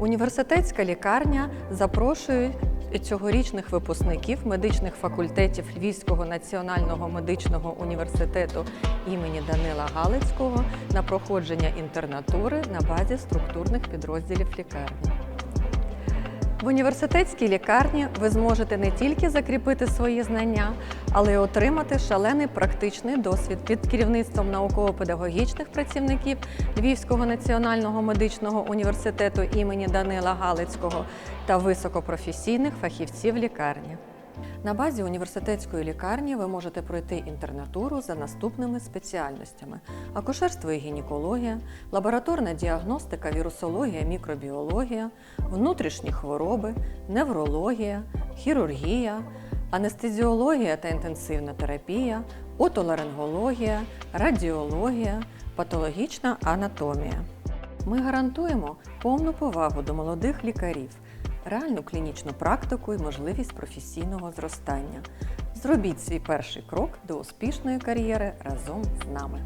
Університетська лікарня запрошує цьогорічних випускників медичних факультетів Львівського національного медичного університету імені Данила Галицького на проходження інтернатури на базі структурних підрозділів лікарні. В університетській лікарні ви зможете не тільки закріпити свої знання, але й отримати шалений практичний досвід під керівництвом науково-педагогічних працівників Львівського національного медичного університету імені Данила Галицького та високопрофесійних фахівців лікарні. На базі університетської лікарні ви можете пройти інтернатуру за наступними спеціальностями: акушерство і гінекологія, лабораторна діагностика, вірусологія, мікробіологія, внутрішні хвороби, неврологія, хірургія, анестезіологія та інтенсивна терапія, отоларингологія, радіологія, патологічна анатомія. Ми гарантуємо повну повагу до молодих лікарів, реальну клінічну практику і можливість професійного зростання. Зробіть свій перший крок до успішної кар'єри разом з нами.